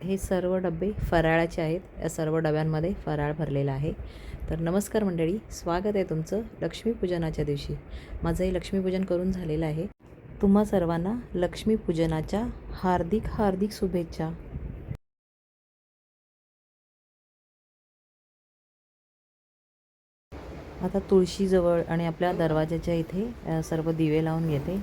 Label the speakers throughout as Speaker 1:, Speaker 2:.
Speaker 1: हे सर्व डबे फराळाचे आहेत. या सर्व डब्यांमध्ये फराळ भरलेला आहे. तर नमस्कार मंडळी स्वागत आहे तुमचं लक्ष्मीपूजनाच्या दिवशी. माझंही लक्ष्मीपूजन करून झालेलं आहे. तुम्हा सर्वांना लक्ष्मीपूजनाच्या हार्दिक हार्दिक शुभेच्छा. आता तुळशीजवळ आणि आपल्या दरवाजाच्या इथे सर्व दिवे लावून घेते.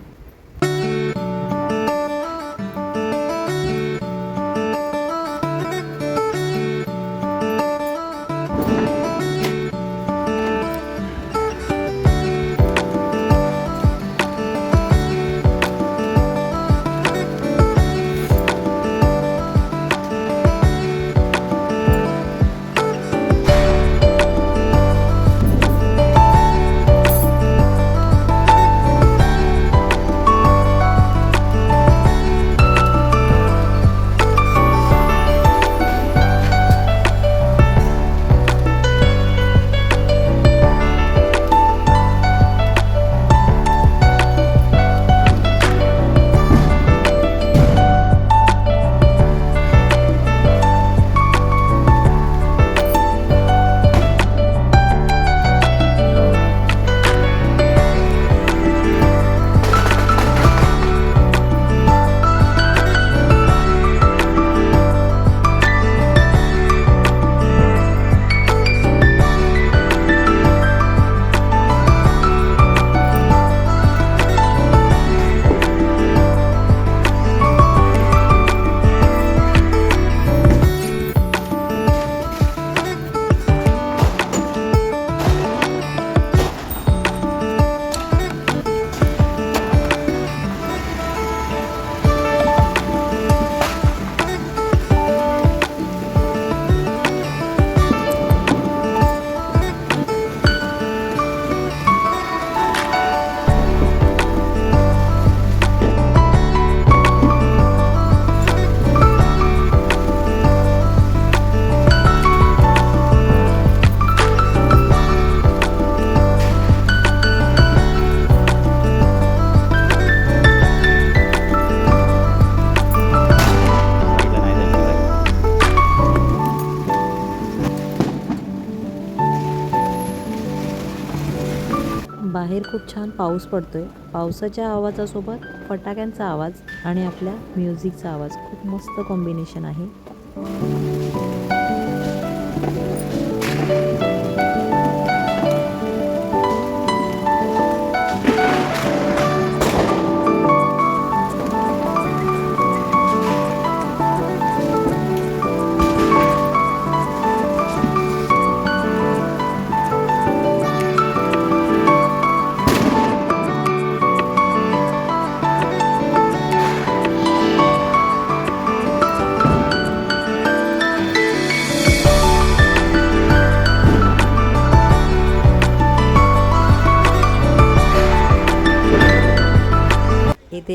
Speaker 1: बाहेर खूप छान पाऊस पडतोय. पावसाच्या आवाजासोबत फटाक्यांचा आवाज आणि आपल्या म्युझिकचा आवाज. खूप मस्त कॉम्बिनेशन आहे.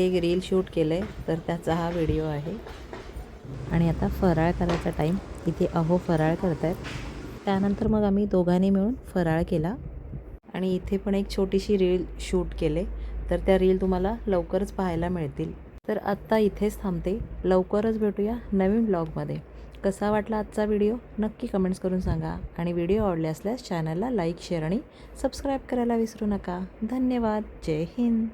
Speaker 1: इथे एक रील शूट केलं आहे तर त्याचा हा व्हिडिओ आहे. आणि आता फराळ करायचा टाईम इथे अहो फराळ करत आहेत त्यानंतर मग आम्ही दोघांनी मिळून फराळ केला. आणि इथे पण एक छोटीशी रील शूट केले. तर त्या रील तुम्हाला लवकरच पाहायला मिळतील. तर आत्ता इथेच थांबते. लवकरच भेटूया नवीन ब्लॉगमध्ये कसा वाटला आजचा व्हिडिओ नक्की कमेंट्स करून सांगा. आणि व्हिडिओ आवडले असल्यास चॅनलला लाईक शेअर आणि सबस्क्राईब करायला विसरू नका. धन्यवाद. जय हिंद.